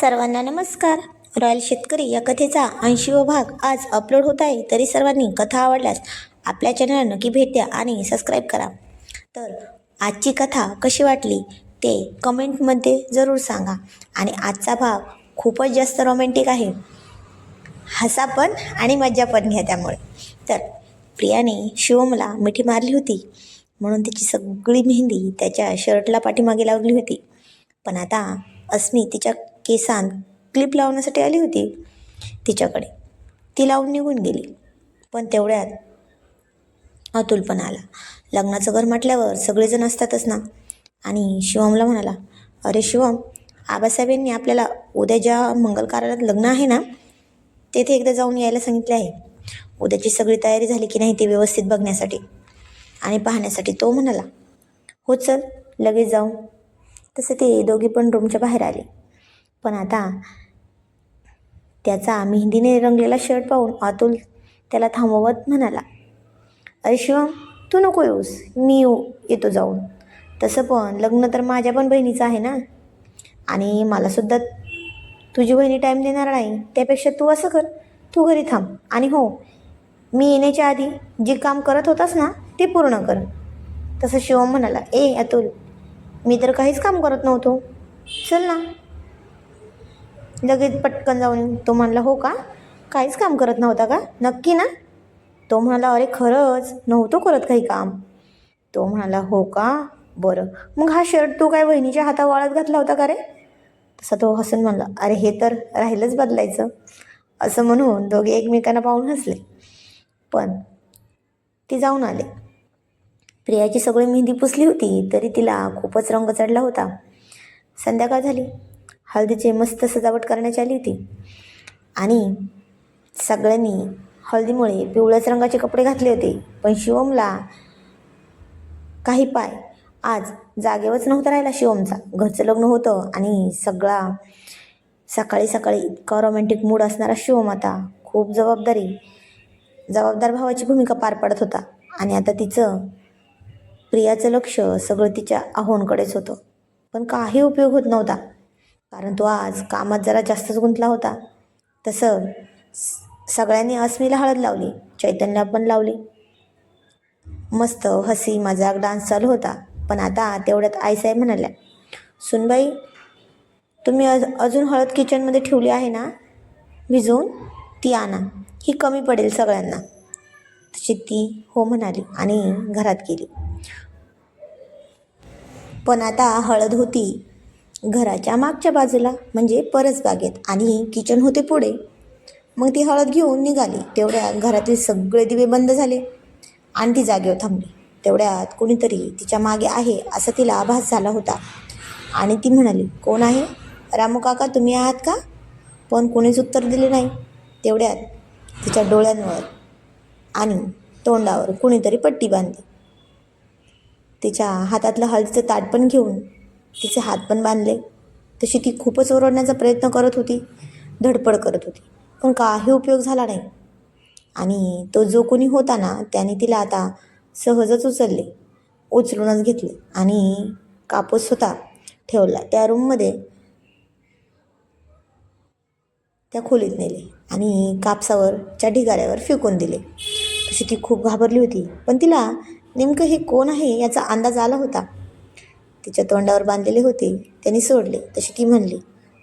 सर्वांना नमस्कार. रॉयल शेतकरी या कथेचा ऐंशी व भाग आज अपलोड होत आहे तरी सर्वांनी कथा आवडल्यास आपल्या चॅनलला नक्की भेट द्या आणि सबस्क्राईब करा. तर आजची कथा कशी वाटली ते कमेंटमध्ये जरूर सांगा. आणि आजचा भाग खूपच जास्त रोमॅन्टिक आहे. हसा पण आणि मज्जा पण घ्या त्यामुळे. तर प्रियाने शिवमला मिठी मारली होती. म्हणून त्याची सगळी मेहंदी त्याच्या शर्टला पाठीमागे लावली होती. पण आता अस्मी तिच्या केसांत क्लिप लावण्यासाठी आली होती? तिच्याकडे. ती लावून निघून गेली. पण तेवढ्यात अतुल पण आला. लग्नाचं घर म्हटल्यावर सगळेजण असतातच ना. आणि शिवमला म्हणाला अरे शिवम आबासाहेबांनी आपल्याला उद्या ज्या मंगल कार्यालयात लग्न आहे ना तेथे एकदा जाऊन यायला सांगितले आहे. उद्याची सगळी तयारी झाली की नाही ते व्यवस्थित बघण्यासाठी. आणि पाहण्यासाठी तो म्हणाला हो चल लगेच जाऊ. तसे ते दोघी पण रूमच्या बाहेर आले. पण आता त्याचा मेहंदीने रंगलेला शर्ट पाहून अतुल त्याला थांबवत म्हणाला अरे शिवम तू नको येऊस मी येऊ येतो जाऊन. तसं पण लग्न तर माझ्या पण बहिणीचं आहे ना. आणि मलासुद्धा तुझी बहिणी टाईम देणार नाही त्यापेक्षा तू असं कर तू घरी थांब. आणि हो मी येण्याच्या आधी जे काम करत होतास ना ते पूर्ण कर. तसं शिवम म्हणाला ए अतुल मी तर काहीच काम करत नव्हतो. चल ना लगेच पटकन जाऊन तो म्हणला हो का? काहीच काम करत नव्हता का? नक्की ना? तो म्हणाला अरे खरंच? नव्हतो करत काही काम. तो म्हणाला हो का? बरं. मग हा शर्ट तू काय बहिणीच्या हाता वाळत घातला होता का रे? तसा तो हसून म्हणला अरे हे तर राहिलंच बदलायचं. असं म्हणून दोघे एकमेकांना पाहून हसले. पण ती जाऊन आले. प्रियाची सगळी मेहंदी पुसली होती तरी तिला खूपच रंग चढला होता. संध्याकाळ झाली. हळदीची मस्त सजावट करण्यात आली होती. आणि सगळ्यांनी हळदीमुळे पिवळ्याच रंगाचे कपडे घातले होते. पण शिवमला काही पाय आज जागेवरच नव्हता राहिला शिवमचा. घरचं लग्न होतं आणि सगळा सकाळी सकाळी इतका रोमॅन्टिक मूड असणारा शिवम आता खूप जबाबदारी जबाबदार भावाची भूमिका पार पाडत होता. आणि आता तिचं प्रियाचं लक्ष सगळं तिच्या आहोंकडेच होतं. पण काही उपयोग होत नव्हता. कारण तो आज कामात जरा जास्तच गुंतला होता. तसं सगळ्यांनी अस्मीला हळद लावली चैतन्यला पण लावली. मस्त हसी मजाक डान्स चालू होता पण आता तेवढ्यात आईसाहेब म्हणाल्या सुनबाई तुम्ही अज अजून हळद किचनमध्ये ठेवली आहे ना? भिजवून ती आणा. ही कमी पडेल सगळ्यांना. तशी ती हो म्हणाली आणि घरात गेली. पण आता हळद होती घराच्या मागच्या बाजूला म्हणजे परसबागेत आणि किचन होते पुढे. मग ती हळद घेऊन निघाली. तेवढ्या घरातील सगळे दिवे बंद झाले. आणि ती जागेवर थांबली. तेवढ्यात कोणीतरी तिच्यामागे आहे असा तिला आभास झाला होता. आणि ती म्हणाली कोण आहे? रामू काका तुम्ही आहात का? पण कोणीच उत्तर दिले नाही. तेवढ्यात तिच्या डोळ्यांवर आणि तोंडावर कुणीतरी पट्टी बांधली. तिच्या हातातलं हळदीचं ताट पण घेऊन तिचे हात पण बांधले. तशी ती खूपच ओरडण्याचा प्रयत्न करत होती. धडपड करत होती. पण काही उपयोग झाला नाही. आणि तो जो कोणी होता ना त्याने तिला आता सहजच उचलले. उचलूनच घेतले. आणि कापूस होता ठेवला. त्या रूममध्ये त्या खोलीत नेले. आणि कापसावरच्या ढिगाऱ्यावर फेकून दिले. तशी ती खूप घाबरली होती. पण तिला नेमकं हे कोण आहे याचा अंदाज आला होता. तिच्या तोंडावर बांधलेले होते. त्यांनी सोडले. तशी ती म्हणली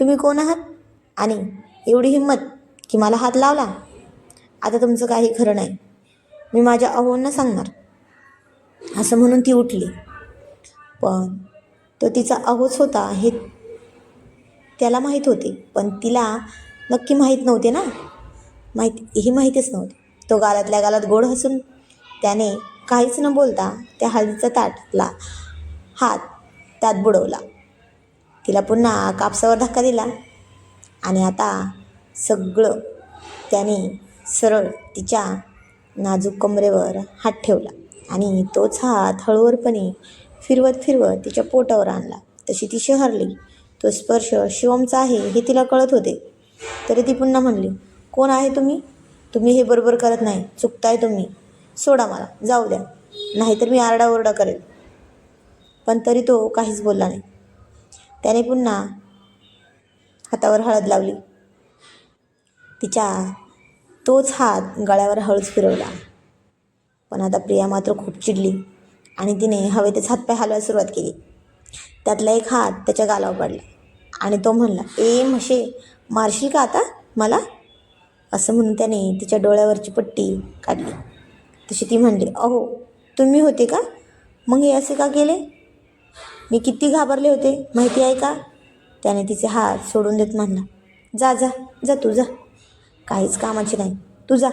तुम्ही कोण आहात? आणि एवढी हिंमत की मला हात लावला? आता तुमचं काही खरं नाही. मी माझ्या अहोंना सांगणार. असं म्हणून ती उठली. पण तो तिचा अहोच होता हे त्याला माहीत होते. पण तिला नक्की माहीत नव्हते ना? माहीत ही माहीतच नव्हती. तो गालातल्या गालात गोड हसून त्याने काहीच न बोलता त्या हळदीचा ताटला हात त्यात बुडवला. तिला पुन्हा कापसावर धक्का दिला आणि आता सगळं त्याने सरळ तिच्या नाजूक कमरेवर हात ठेवला आणि तोच हात हळूवारपणे फिरवत फिरवत तिच्या पोटावर आणला. तशी ती शहरली. तो स्पर्श शिवमचा आहे हे तिला कळत होते. तरी ती पुन्हा म्हणली कोण आहे तुम्ही? तुम्ही हे बरोबर करत नाही. चुकताय तुम्ही. सोडा मला. जाऊ द्या. नाहीतर मी आरडाओरडा करेल. पण तरी तो काहीच बोलला नाही. त्याने पुन्हा हातावर हळद लावली. तिच्या तोच हात गळ्यावर हळूच फिरवला. पण आता प्रिया मात्र खूप चिडली आणि तिने हवेतच हातपाय हलवायला सुरुवात केली. त्यातला एक हात त्याच्या गालावर पडला आणि तो म्हणला ए म्हशे मारशील का आता मला? असं म्हणून त्याने तिच्या डोळ्यावरची पट्टी काढली. तशी ती म्हणली अहो तुम्ही होते का? मग हे असे का केले? मी किती घाबरले होते माहिती आहे का? त्याने तिचे हात सोडून देत म्हणला जा जा जा तू जा. काहीच कामाची नाही. तू जा.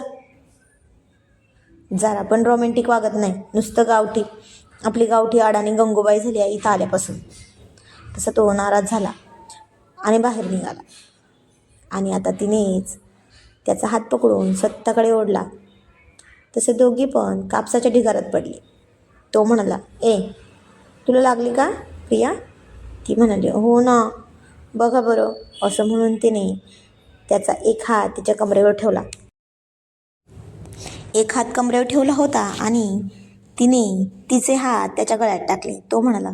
जरा पण रोमॅन्टिक वागत नाही. नुसतं गावठी. आपली गावठी अडाणी गंगोबाई झाली आहे इथं आल्यापासून. तसा तो नाराज झाला आणि बाहेर निघाला. आणि आता तिनेच त्याचा हात पकडून स्वतःकडे ओढला. तसे दोघी पण कापसाच्या ढिगारात पडले. तो म्हणाला ए तुला लागली का? प्रिया ती म्हणाली हो ना बघा बरं. असं म्हणून तिने त्याचा एक हात तिच्या कमरेवर ठेवला. एक हात कमरेवर ठेवला होता आणि तिने तिचे हात त्याच्या गळ्यात टाकले. तो म्हणाला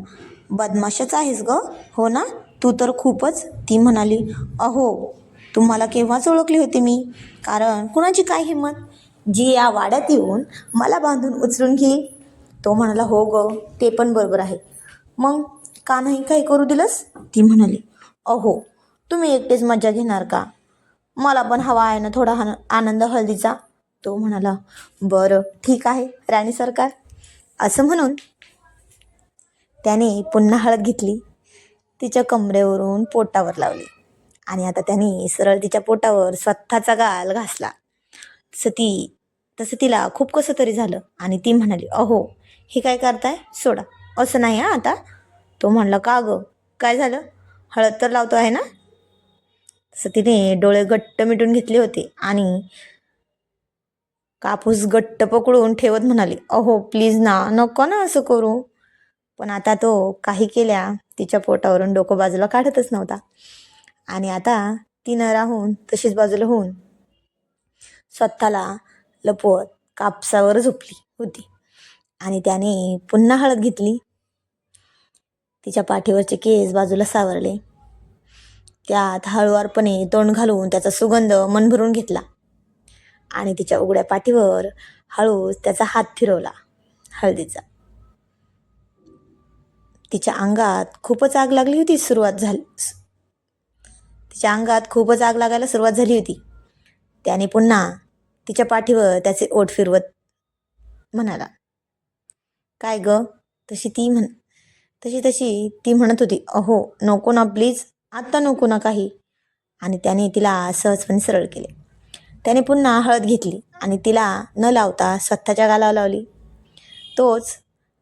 बदमाशच आहेस ग हो ना? तू तर खूपच. ती म्हणाली अहो तुम्हाला केव्हाच ओळखली होती मी? कारण कुणाची काय हिंमत? जी या वाड्यात येऊन मला बांधून उचलून घेईल तो म्हणाला हो ग ते पण बरोबर आहे. मग का नाही काही करू दिलंस? ती म्हणाली अहो तुम्ही एकटेच मजा घेणार का? मला पण हवा आहे ना थोडा हा आनंद हळदीचा. तो म्हणाला बरं ठीक आहे राणी सरकार. असं म्हणून त्याने पुन्हा हळद घेतली तिच्या कमरेवरून पोटावर लावली आणि आता त्याने सरळ तिच्या पोटावर स्वतःचा गाल घासला. तसं ती तसं तिला खूप कसं तरी झालं आणि ती म्हणाली अहो हे काय करताय? सोडा. असं नाही हां आता. तो म्हणला का गं? काय झालं? हळद तर लावतो आहे ना? तसं तिने डोळे घट्ट मिटून घेतले होते आणि कापूस घट्ट पकडून ठेवत म्हणाली अहो प्लीज ना नको ना असं करू. पण आता तो काही केल्या तिच्या पोटावरून डोकं बाजूला काढतच नव्हता. आणि आता तिनं राहून तशीच बाजूला होऊन स्वतःला लपवत कापसावर झोपली होती. आणि त्याने पुन्हा हळद घेतली. तिच्या पाठीवरचे केस बाजूला सावरले. त्यात हळुवारपणे तोंड घालून त्याचा सुगंध मन भरून घेतला. आणि तिच्या उघड्या पाठीवर हळूच त्याचा हात फिरवला हळदीचा. तिच्या अंगात खूपच आग लागली होती सुरुवात झाली. तिच्या अंगात खूपच आग लागायला सुरुवात झाली होती. त्याने पुन्हा तिच्या पाठीवर त्याचे ओठ फिरवत म्हणाला काय ग? तशी ती म्हण तशी तशी ती म्हणत होती अहो नको ना प्लीज आत्ता नको ना काही. आणि त्याने तिला सहजपणे सरळ केले. त्याने पुन्हा हळद घेतली आणि तिला न लावता स्वतःच्या गालावर लावली. तोच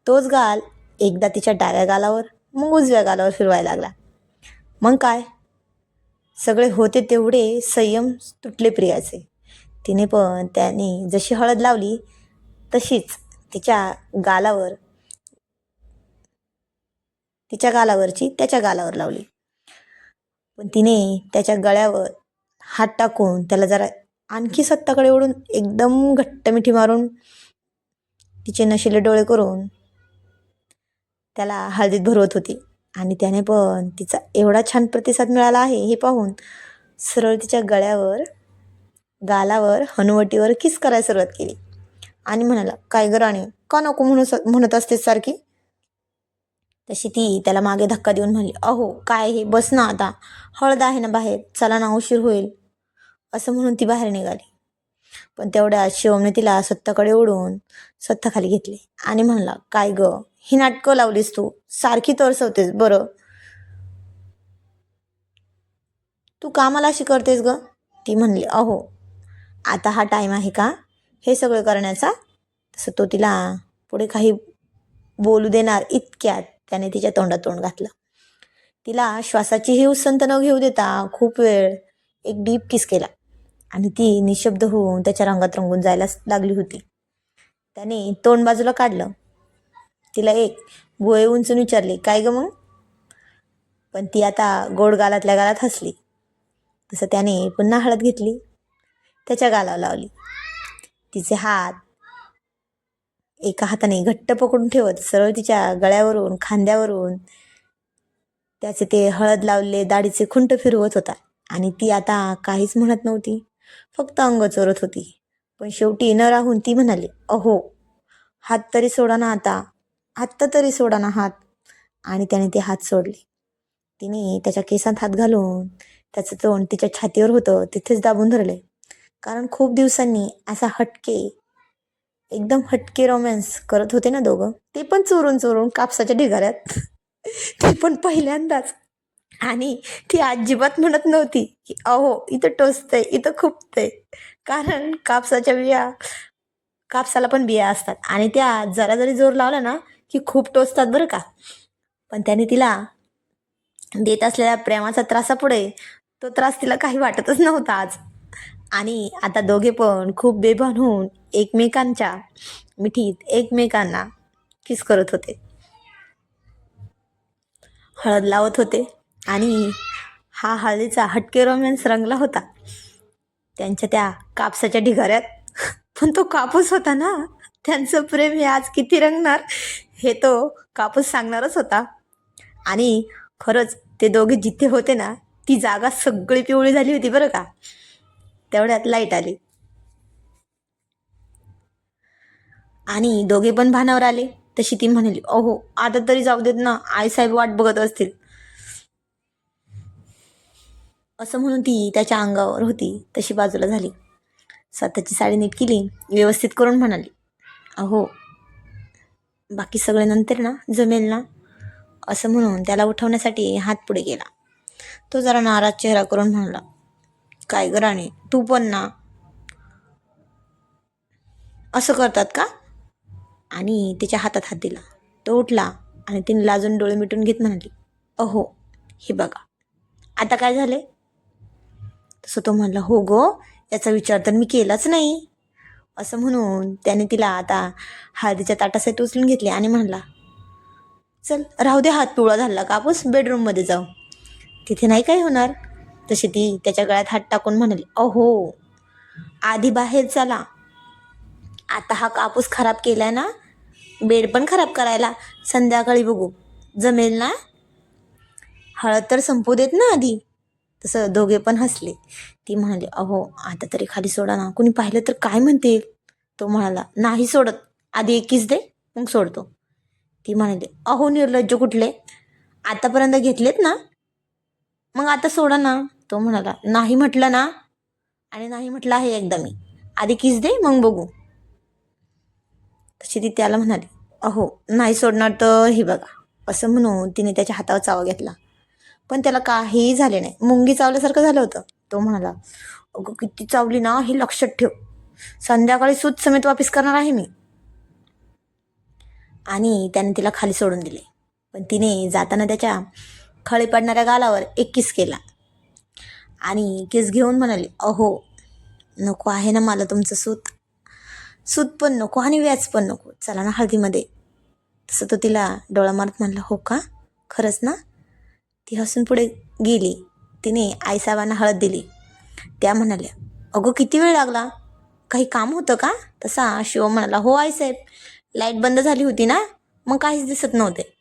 तोच गाल एकदा तिच्या डाव्या गालावर मग उजव्या गालावर फिरवायला लागला. मग काय? सगळे होते तेवढे संयम तुटले प्रियाचे. तिने पण त्याने जशी हळद लावली तशीच तिच्या गालावर तिच्या गालावरची त्याच्या गालावर लावली. पण तिने त्याच्या गळ्यावर हात टाकून त्याला जरा आणखी सत्ताकडे ओढून एकदम घट्ट मिठी मारून तिचे नशिले डोळे करून त्याला हळदीत भरवत होती. आणि त्याने पण तिचा एवढा छान प्रतिसाद मिळाला आहे हे पाहून सरळ तिच्या गळ्यावर गालावर हनुवटीवर किस करायला सुरुवात केली. आणि म्हणाला काय ग राणी का नको म्हणू म्हणत असतेस सारखी? तशी ती त्याला मागे धक्का देऊन म्हणली अहो काय हे? बस ना आता. हळद आहे ना बाहेर. चला ना उशीर होईल. असं म्हणून ती बाहेर निघाली. पण तेवढ्या शिवमने तिला स्वतःकडे ओढून स्वतःखाली घेतले आणि म्हणला काय ग? ही नाटकं लावलीस तू. सारखी तरसवतेस बरं. तू कामाला अशी करतेस ग? ती म्हणली अहो आता हा टाईम आहे का? हे सगळं करण्याचा? तसं तो तिला पुढे काही बोलू देणार इतक्यात त्याने तिच्या तोंडात तोंड घातलं. तिला श्वासाचीही उसंत न घेऊ देता खूप वेळ एक डीप किस केला. आणि ती निशब्द होऊन त्याच्या रंगात रंगून जायला लागली होती. त्याने तोंड बाजूला काढलं. तिला एक गोळे उंचून विचारले काय ग मग? पण ती आता गोड गालातल्या गालात हसली. तसं त्याने पुन्हा हळद घेतली. त्याच्या गालावर लावली. तिचे हात एका हाताने घट्ट पकडून ठेवत सरळ तिच्या गळ्यावरून खांद्यावरून त्याचे ते हळद लावलेले दाढीचे खुंट फिरवत होता. आणि ती आता काहीच म्हणत नव्हती. फक्त अंग चोरत होती. पण शेवटी न राहून ती म्हणाली अहो हात तरी सोडा ना आता. आत्ता तरी सोडा ना हात. आणि त्याने ते हात सोडले. तिने त्याच्या केसात हात घालून त्याचं तोंड तिच्या छातीवर होतं तिथेच दाबून धरले. कारण खूप दिवसांनी असा हटके एकदम हटके रोमॅन्स करत होते ना दोघं. ते पण चोरून चोरून कापसाच्या ढिगाऱ्यात. ते पण पहिल्यांदाच. आणि ती अजिबात म्हणत नव्हती की अहो इथं टोचतंय इथं खुपतंय. कारण कापसाच्या बिया कापसाला पण बिया असतात. आणि त्या जरा जरी जोर लावला ना की खूप टोचतात बरं का. पण त्याने तिला देत असलेल्या प्रेमाचा त्रासापुढे तो त्रास तिला काही वाटतच नव्हता आज. आणि आता दोघे पण खूप बेभान होऊन एकमेकांच्या मिठीत एकमेकांना किस करत होते. हळद लावत होते आणि हा हळदीचा हटके रोमॅन्स रंगला होता. त्यांच्या त्या कापसाच्या ढिगाऱ्यात. पण तो कापूस होता ना. त्यांचं प्रेम हे आज किती रंगणार हे तो कापूस सांगणारच होता. आणि खरंच ते दोघे जिथे होते ना ती जागा सगळी पिवळी झाली होती बरं का. तेवढ्यात लाइट आली. आणि दोघे पण भानावर आले. तशी ती म्हणाली अहो आता तरी जाऊ देत ना आई साहेब वाट बघत असतील. असं म्हणून ती त्याच्या अंगावर होती तशी बाजूला झाली. स्वतःची साडी नीट केली व्यवस्थित करून म्हणाली अहो बाकी सगळे नंतर ना जमेल ना? असं म्हणून त्याला उठवण्यासाठी हात पुढे गेला तो जरा नाराज चेहरा करून म्हणाला काय गराणे तू पण ना. असं करतात का? आणि तिच्या हातात हात दिला. तो उठला आणि तिने लाजून डोळे मिटून घेत म्हणाली अहो हे बघा. आता काय झाले तसं तो म्हणला हो गो याचा विचार तर मी केलाच नाही. असं म्हणून त्याने तिला आता हळदीच्या ताटासाठी उचलून घेतले आणि म्हणला चल राहू दे हात पिवळा झाला कापूस बेडरूममध्ये जाऊ. तिथे नाही काय होणार. तशी ती त्याच्या गळ्यात हात टाकून म्हणाली अहो आधी बाहेर चला. आता हा कापूस खराब केलाय ना बेड पण खराब करायला. संध्याकाळी बघू. जमेल ना? हळद तर संपू देत ना आधी. तसं दोघे पण हसले. ती म्हणाली अहो आता तरी खाली सोडा ना. कुणी पाहिलं तर काय म्हणतील? तो म्हणाला नाही सोडत. आधी एकीच दे मग सोडतो. ती म्हणाली अहो निर्लज्ज कुठले? आतापर्यंत घेतलेत ना? मग आता सोडा ना. तो म्हणाला नाही म्हटलं ना. आणि नाही म्हटलं आहे एकदा मी. आधी किस दे मग बघू. तशी ती त्याला म्हणाली अहो नाही सोडणार तर हे बघा. असं म्हणून तिने त्याच्या हातावर चावा घेतला. पण त्याला काहीही झाले नाही. मुंगी चावल्यासारखं झालं होतं. तो म्हणाला अगं किती चावली ना हे लक्षात ठेव. संध्याकाळी सूत समेत वापिस करणार आहे मी. आणि त्याने तिला खाली सोडून दिले. पण तिने जाताना त्याच्या खळे पडणाऱ्या गालावर एक किस केला. आणि किस घेऊन म्हणाली अहो नको आहे ना मला तुमचं सूत. सूत पण नको आणि व्याज पण नको. चला ना हळदीमध्ये. तसं तो तिला डोळा मारत म्हणला हो का? खरंच ना? ती हसून पुढे गेली. तिने आईसाहेबांना हळद दिली. त्या म्हणाल्या अगो किती वेळ लागला? काही काम होतं का? तसा शिव म्हणाला हो आईसाहेब. लाइट बंद झाली होती ना? मग काहीच दिसत नव्हते.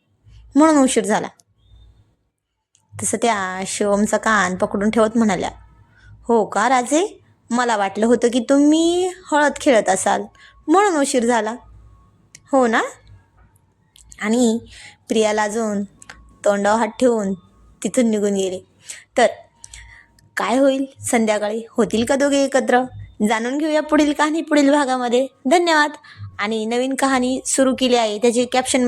म्हणून उशीर झाला. तसं त्या शिवमचा कान पकडून ठेवत म्हणाल्या हो का राजे? मला वाटलं होतं की तुम्ही हळद खेळत असाल म्हणून उशीर झाला. हो ना? आणि प्रियाला अजून तोंडावर हात ठेवून तिथून निघून गेले. तर काय होईल? संध्याकाळी होतील का दोघे एकत्र? जाणून घेऊया पुढील कहाणी पुढील भागामध्ये. धन्यवाद. आणि नवीन कहाणी सुरू केली आहे त्याची कॅप्शन